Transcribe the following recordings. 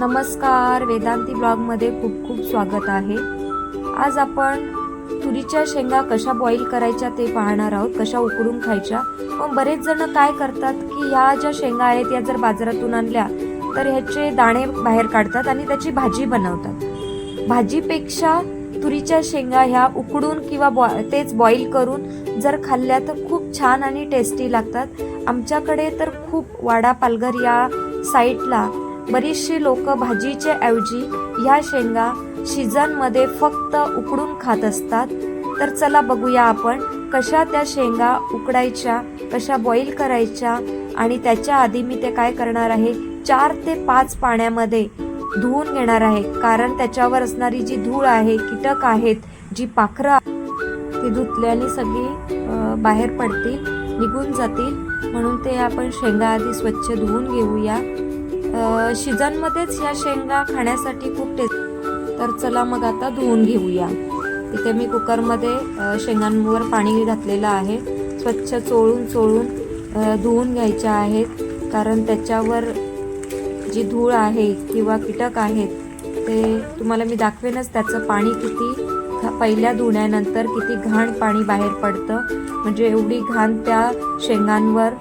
नमस्कार. वेदांती ब्लॉगमध्ये खूप खूप स्वागत आहे. आज आपण तुरीच्या शेंगा कशा बॉईल करायच्या ते पाहणार आहोत कशा उकडून खायच्या. पण बरेच जण काय करतात की ह्या ज्या शेंगा आहेत या जर बाजारातून आणल्या तर ह्याचे दाणे बाहेर काढतात आणि त्याची भाजी बनवतात. भाजीपेक्षा तुरीच्या शेंगा ह्या उकडून किंवा बॉ तेच बॉईल करून जर खाल्ल्या तर खूप छान आणि टेस्टी लागतात. आमच्याकडे तर खूप वाडा पालघर या साईटला बरीचशी लोक भाजीच्या ऐवजी ह्या शेंगा सीझनमध्ये फक्त उकडून खात असतात. तर चला बघूया आपण कशा त्या शेंगा उकडायच्या कशा बॉईल करायच्या आणि त्याच्या आधी मी ते काय करणार आहे? चार ते पाच पाण्यामध्ये धुवून घेणार आहे. कारण त्याच्यावर असणारी जी धूळ आहे कीटक आहेत जी पाखरं ती धुतल्याने सगळी बाहेर पडतील निघून जातील. म्हणून ते आपण शेंगा आधी स्वच्छ धुवून घेऊया. शिजनमध्येच ह्या शेंगा खाण्यासाठी खूप टेस्ट तर चला मग आता धुवून घेऊया. तिथे मी कुकरमध्ये शेंगांवर पाणी घातलेलं आहे. स्वच्छ चोळून चोळून धुवून घ्यायच्या आहेत. कारण त्याच्यावर जी धूळ आहे किंवा कीटक आहेत ते तुम्हाला मी दाखवेनच त्याचं पाणी किती पहिल्या धुण्यानंतर किती घाण पाणी बाहेर पडतं. म्हणजे एवढी घाण त्या शेंगांवर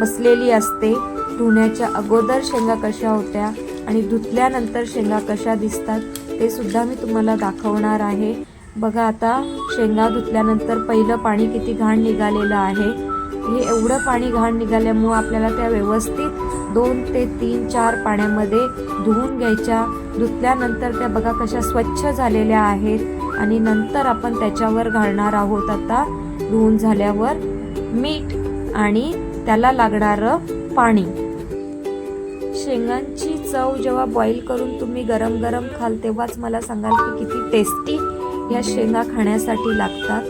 बसलेली असते. धुण्याच्या अगोदर शेंगा कशा होत्या आणि धुतल्यानंतर शेंगा कशा दिसतात ते सुद्धा मी तुम्हाला दाखवणार आहे. बघा आता शेंगा धुतल्यानंतर पहिलं पाणी किती घाण निघालेलं आहे. हे एवढं पाणी घाण निघाल्यामुळं आपल्याला त्या व्यवस्थित दोन ते तीन चार पाण्यामध्ये धुवून घ्यायच्या. धुतल्यानंतर त्या बघा कशा स्वच्छ झालेल्या आहेत आणि नंतर आपण त्याच्यावर घालणार आहोत आता. धुवून झाल्यावर मीठ आणि त्याला लागणारं पाणी. शेंगांची चव जेव्हा बॉईल करून तुम्ही गरम गरम खाल तेव्हाच मला सांगाल की किती टेस्टी या शेंगा खाण्यासाठी लागतात.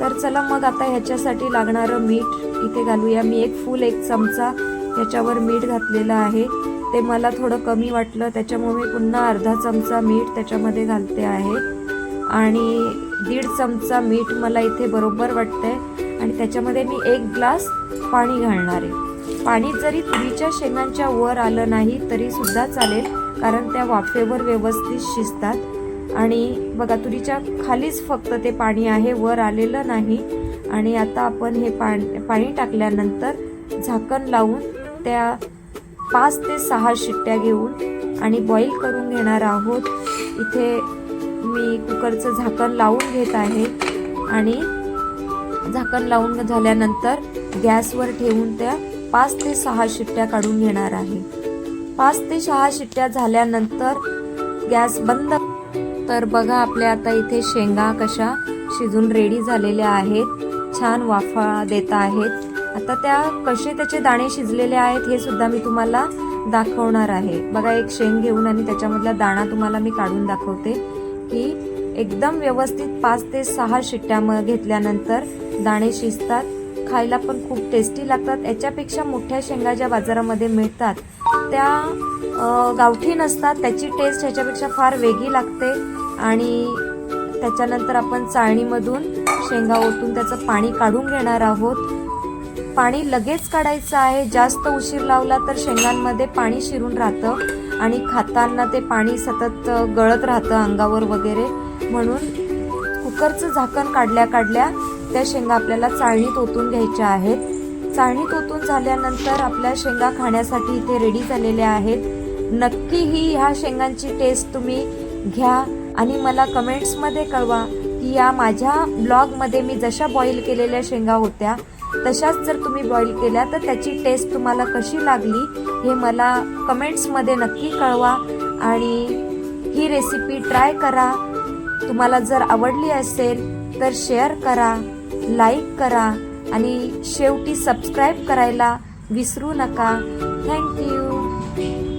तर चला मग आता ह्याच्यासाठी लागणारं मीठ इथे घालूया. मी एक फुल एक चमचा ह्याच्यावर मीठ घातलेलं आहे. ते मला थोडं कमी वाटलं त्याच्यामुळे मी पुन्हा अर्धा चमचा मीठ त्याच्यामध्ये घालते आहे. आणि दीड चमचा मीठ मला इथे बरोबर वाटतंय. आणि त्याच्यामध्ये मी एक ग्लास पाणी घालणार आहे. पाणी जरी तुरीच्या शेंगांच्या वर आलं नाही तरी सुद्धा चालेल कारण त्या वाफेवर व्यवस्थित शिजतात. आणि बघा तुरीच्या खालीच फक्त ते पाणी आहे वर आलेलं नाही. आणि आता आपण हे पाणी पाणी टाकल्यानंतर झाकण लावून त्या पाच ते सहा शिट्ट्या घेऊन आणि बॉईल करून घेणार आहोत. इथे मी कुकरचं झाकण लावून घेत आहे. आणि झाकण लावून झाल्यानंतर गॅसवर ठेवून त्या पाच ते सहा शिट्ट्या काढून घेणार आहे. पाच ते सहा शिट्ट्या झाल्यानंतर गॅस बंद. तर बघा आपल्या आता इथे शेंगा कशा शिजून रेडी झालेल्या आहेत. छान वाफा देत आहेत. आता त्या कसे त्याचे दाणे शिजलेले आहेत हे सुद्धा मी तुम्हाला दाखवणार आहे. बघा एक शेंग घेऊन आणि त्याच्यामधला दाणा तुम्हाला मी काढून दाखवते की एकदम व्यवस्थित पाच ते सहा शिट्ट्या घेतल्यानंतर दाणे शिजतात. खायला पण खूप टेस्टी लागतात. याच्यापेक्षा मोठ्या शेंगा ज्या बाजारामध्ये मिळतात त्या गावठी नसतात. त्याची टेस्ट ह्याच्यापेक्षा फार वेगळी लागते. आणि त्याच्यानंतर आपण चाळणीमधून शेंगा ओतून त्याचं पाणी काढून घेणार आहोत. पाणी लगेच काढायचं आहे. जास्त उशीर लावला तर शेंगांमध्ये पाणी शिरून राहतं आणि खाताना ते पाणी सतत गळत राहतं अंगावर वगैरे. म्हणून कुकरचं झाकण काढल्या काढल्या त्या शेंगा आपल्याला चाळणीत ओतून घ्यायच्या आहेत. चाळणीत ओतून झाल्यानंतर आपल्या शेंगा खाण्यासाठी इथे रेडी झालेल्या आहेत. नक्की ही ह्या शेंगांची टेस्ट तुम्ही घ्या आणि मला कमेंट्समध्ये कळवा की या माझ्या ब्लॉगमध्ये मी जशा बॉईल केलेल्या शेंगा होत्या तशाच जर तुम्ही बॉईल केल्या तर त्याची टेस्ट तुम्हाला कशी लागली हे मला कमेंट्समध्ये नक्की कळवा आणि ही रेसिपी ट्राय करा. तुम्हाला जर आवडली असेल तर शेअर करा. लाईक करा आणि शेवटी सबस्क्राईब करायला विसरू नका. थँक्यू